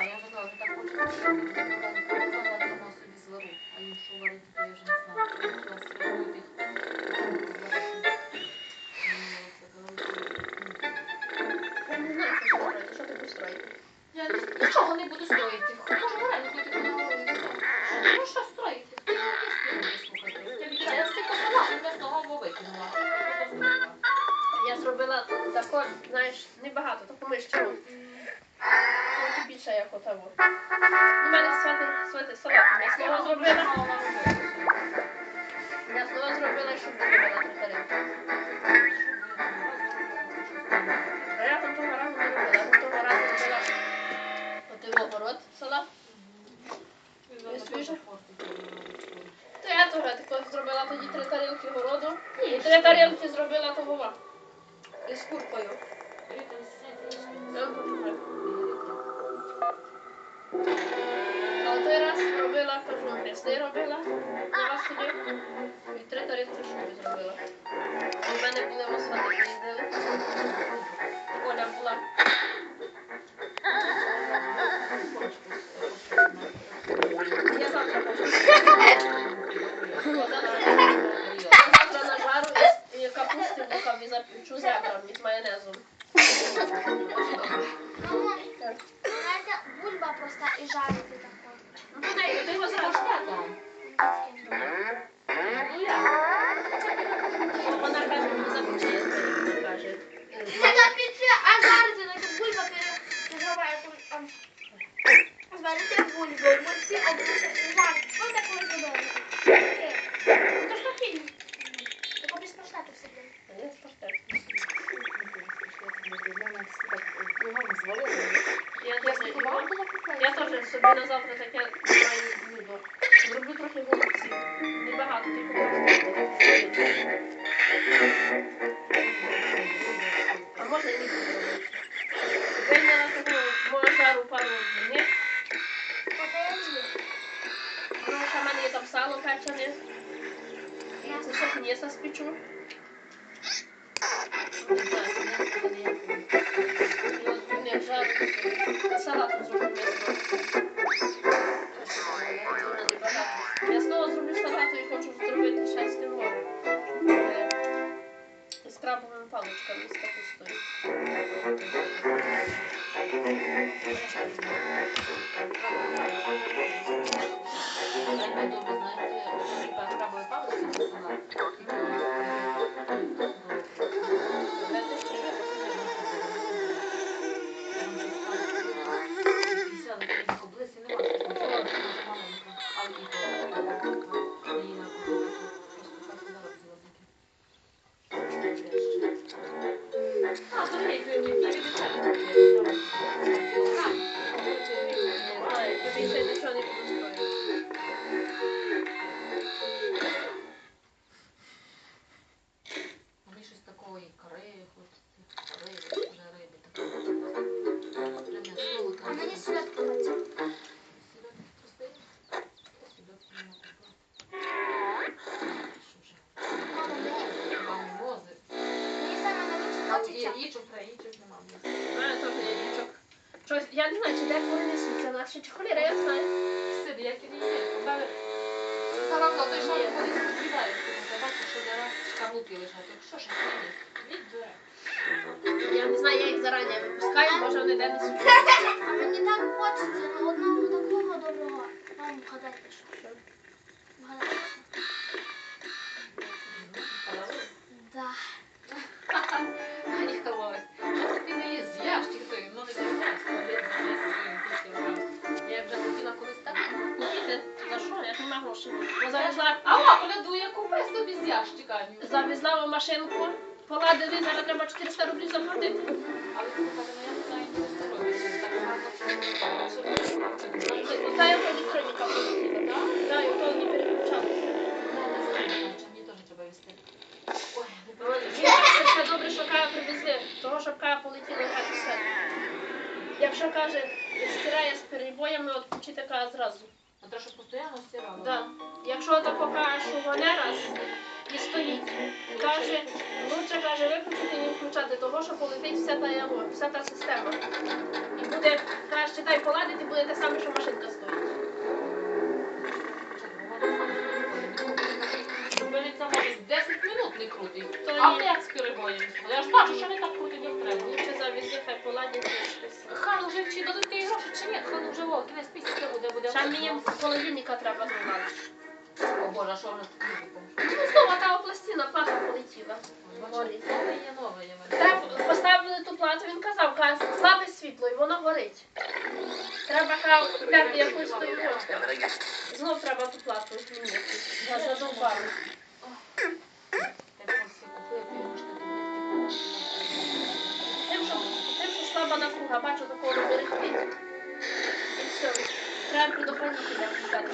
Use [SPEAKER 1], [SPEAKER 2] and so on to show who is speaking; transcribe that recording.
[SPEAKER 1] я казала, що так хочу. Я дома собі звару, а що варити, то я вже не знаю. Я.
[SPEAKER 2] Я що строїти. Що?
[SPEAKER 1] Я нічого не буду строїти. Вареники тільки на Ну що строїти? Ти не вмієш слухати. Я салату м'ясного викинула. Я зробила.
[SPEAKER 2] Я зробила тако, знаєш, небагато, таку мишчину. Трохи більше, як отаво. У мене свати, свати салат. М'ясного зробила. М'ясного зробила, щоб зробила три тарілки. А я там того разу не робила. Я того разу робила отий огород салат. То я того тако зробила тоді три тарілки городу. І три тарілки зробила того. ва. Із куркою. Я вам кажу, м'ясний робила, на вас собі. І три тарілки шуби зробила. У мене були мосфати поїздили. Оля була. Я завтра хочу. Завтра, завтра нажару і, і капусти в лукаві запічу з і з майонезом.
[SPEAKER 3] Бульба проста і жарити тако.
[SPEAKER 2] Ну, ти, ти його зразу. Вона каже, мені запече, каже.
[SPEAKER 3] Це піце, а жарити, так бульба переживає. Зварити бульбу, морці обрити і жарити. Що таке зробили? Ну то ж на фільм. Тако без паштету все буде.
[SPEAKER 2] А я з паштет. Я теж, я собі на завтра таке маю блюдо. Зроблю трохи голубців. Небагато, тільки просто. А можна і не зробити. Вийняла таку морожару пару днів.
[SPEAKER 3] Оце я люблю.
[SPEAKER 2] Ну, ще в мене є там сало печене.
[SPEAKER 3] Я
[SPEAKER 2] Це ще м'ясо спечу. І от він як жару, салату зроблю З крабовими паличками, з капустою. А, то У мене теж є. Щось, я не знаю, чи де коли несуться наші чи холіри, я знаю.
[SPEAKER 1] Сиди, як і не є. Правильно. Старавка, той вони співають. Я бачу, що зараз шкарлупки лежать. Що ж це є? Відбере.
[SPEAKER 2] Я не знаю, я їх зарані випускаю, може вони де несуться.
[SPEAKER 3] А мені так хочеться на одного такого доброго. Мам, вгадайте, що? Вгадайте,
[SPEAKER 1] Я.
[SPEAKER 2] Я завезла,
[SPEAKER 1] А о, колядує, купи собі з ящика.
[SPEAKER 2] завезла в машинку, поладили, зараз треба 400 рублів заплатити.
[SPEAKER 1] Але ти каже, ну я не знаю, що робити. Так гарно, що
[SPEAKER 2] І Та я електроніка полетіла, так? Так, і то не переключала.
[SPEAKER 1] Мені теж треба вести. Ой, не
[SPEAKER 2] Це ще добре, що Кая привезли, того, щоб Кая полетіла грати все. Якщо каже, стирає з перебоями, от Кая зразу.
[SPEAKER 1] Щоб постійно стирала.
[SPEAKER 2] Да. Якщо так покаже, що вони раз і стоїть, каже, лучше каже виключити і не включати того, що полетить вся та яво, вся та система. І буде краще Читай, поладити буде те саме, що машинка стоїть.
[SPEAKER 1] Може 10 минут не крутить. А
[SPEAKER 2] ні.
[SPEAKER 1] як з перебоєм? Я ж бачу, що не так крутить, як треба.
[SPEAKER 2] Лучше завезли, хай поладять щось.
[SPEAKER 1] Хан уже чи ні? Хан уже о, кінець місяця буде, буде.
[SPEAKER 2] Ще мені холодильника треба додати.
[SPEAKER 1] О боже, що вже тут буде?
[SPEAKER 2] Ну, знову та пластина плата полетіла. Горить.
[SPEAKER 1] Нове є, нове є.
[SPEAKER 2] Треба поставили ту плату, він казав, каже, слабе світло, і воно горить. Треба каже, купляти якусь тою ручку. Знов треба ту плату змінити. Я задовбала. Тим, що, слаба напруга, бачу такого берегти. thôi chị đừng cần